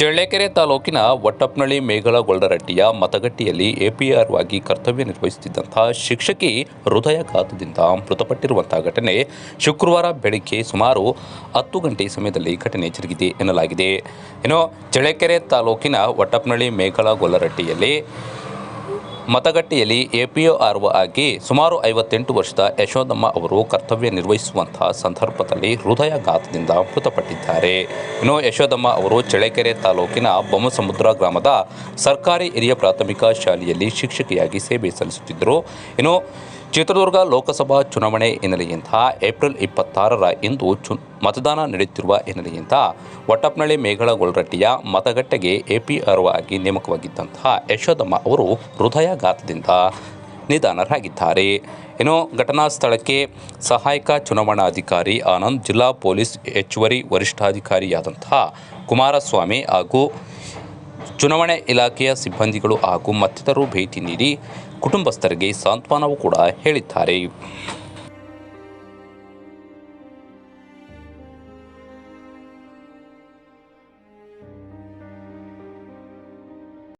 ಚಳ್ಳಕೆರೆ ತಾಲೂಕಿನ ಒಟ್ಟಪ್ನಳ್ಳಿ ಮೇಘಲಗೊಳ್ಳರಟ್ಟಿಯ ಮತಗಟ್ಟೆಯಲ್ಲಿ ಎಪಿಆರ್ ವಾಗಿ ಕರ್ತವ್ಯ ನಿರ್ವಹಿಸುತ್ತಿದ್ದಂತಹ ಶಿಕ್ಷಕಿ ಹೃದಯಾಘಾತದಿಂದ ಮೃತಪಟ್ಟಿರುವಂತಹ ಘಟನೆ ಶುಕ್ರವಾರ ಬೆಳಗ್ಗೆ ಸುಮಾರು ಹತ್ತು ಗಂಟೆ ಸಮಯದಲ್ಲಿ ಘಟನೆ ಜರುಗಿದೆ ಎನ್ನಲಾಗಿದೆ. ಇನ್ನು ಚಳ್ಳಕೆರೆ ತಾಲೂಕಿನ ಒಟ್ಟಪ್ನಳ್ಳಿ ಮೇಘಲಗೊಲ್ಲರಟ್ಟಿಯಲ್ಲಿ ಮತಗಟ್ಟೆಯಲ್ಲಿ ಎಪಿಒಆರ್ ಆಗಿ ಸುಮಾರು ಐವತ್ತೆಂಟು ವರ್ಷದ ಯಶೋದಮ್ಮ ಅವರು ಕರ್ತವ್ಯ ನಿರ್ವಹಿಸುವಂತಹ ಸಂದರ್ಭದಲ್ಲಿ ಹೃದಯಾಘಾತದಿಂದ ಮೃತಪಟ್ಟಿದ್ದಾರೆ. ಇನ್ನು ಯಶೋದಮ್ಮ ಅವರು ಚಳ್ಳಕೆರೆ ತಾಲೂಕಿನ ಬೊಮ್ಮಸಮುದ್ರ ಗ್ರಾಮದ ಸರ್ಕಾರಿ ಹಿರಿಯ ಪ್ರಾಥಮಿಕ ಶಾಲೆಯಲ್ಲಿ ಶಿಕ್ಷಕಿಯಾಗಿ ಸೇವೆ ಸಲ್ಲಿಸುತ್ತಿದ್ದರು. ಇನ್ನು ಚಿತ್ರದುರ್ಗ ಲೋಕಸಭಾ ಚುನಾವಣೆ ಹಿನ್ನೆಲೆಯಿಂದ ಏಪ್ರಿಲ್ ಇಪ್ಪತ್ತಾರರ ಇಂದು ಚು ಮತದಾನ ನಡೆಯುತ್ತಿರುವ ಹಿನ್ನೆಲೆಯಿಂದ ಒಟ್ಟಪ್ನಳ್ಳಿ ಮೇಘಳಗೊಳರಟ್ಟಿಯ ಮತಗಟ್ಟೆಗೆ ಎಪಿ ಆಗಿ ನೇಮಕವಾಗಿದ್ದಂತಹ ಯಶೋದಮ್ಮ ಅವರು ಹೃದಯಾಘಾತದಿಂದ ನಿಧನರಾಗಿದ್ದಾರೆ. ಇನ್ನು ಘಟನಾ ಸ್ಥಳಕ್ಕೆ ಸಹಾಯಕ ಚುನಾವಣಾಧಿಕಾರಿ ಆನಂದ್, ಜಿಲ್ಲಾ ಪೊಲೀಸ್ ಹೆಚ್ಚುವರಿ ವರಿಷ್ಠಾಧಿಕಾರಿಯಾದಂತಹ ಕುಮಾರಸ್ವಾಮಿ ಹಾಗೂ ಚುನಾವಣೆ ಇಲಾಖೆಯ ಸಿಬ್ಬಂದಿಗಳು ಹಾಗೂ ಮತ್ತಿತರರು ಭೇಟಿ ನೀಡಿ ಕುಟುಂಬಸ್ಥರಿಗೆ ಸಾಂತ್ವನವೂ ಕೂಡ ಹೇಳಿದ್ದಾರೆ.